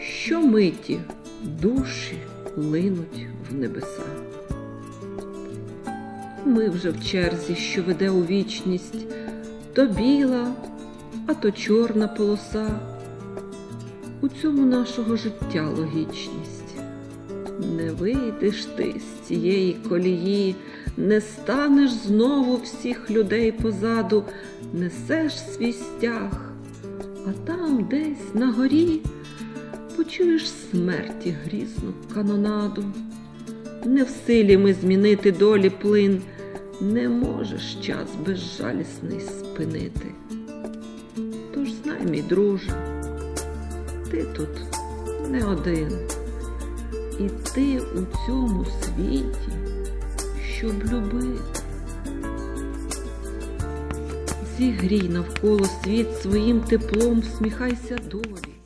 щомиті душі линуть в небеса. Ми вже в черзі, що веде у вічність, то біла, а то чорна полоса. У цьому нашого життя логічність. Не вийдеш ти з цієї колії, не станеш знову всіх людей позаду, несеш свій стяг, а там десь на горі почуєш смерті грізну канонаду. Не в силі ми змінити долі плин, не можеш час безжалісний спинити. Тож знай, мій друже, ти тут не один, і ти у цьому світі, щоб любити. Зігрій навколо світ своїм теплом, всміхайся долі.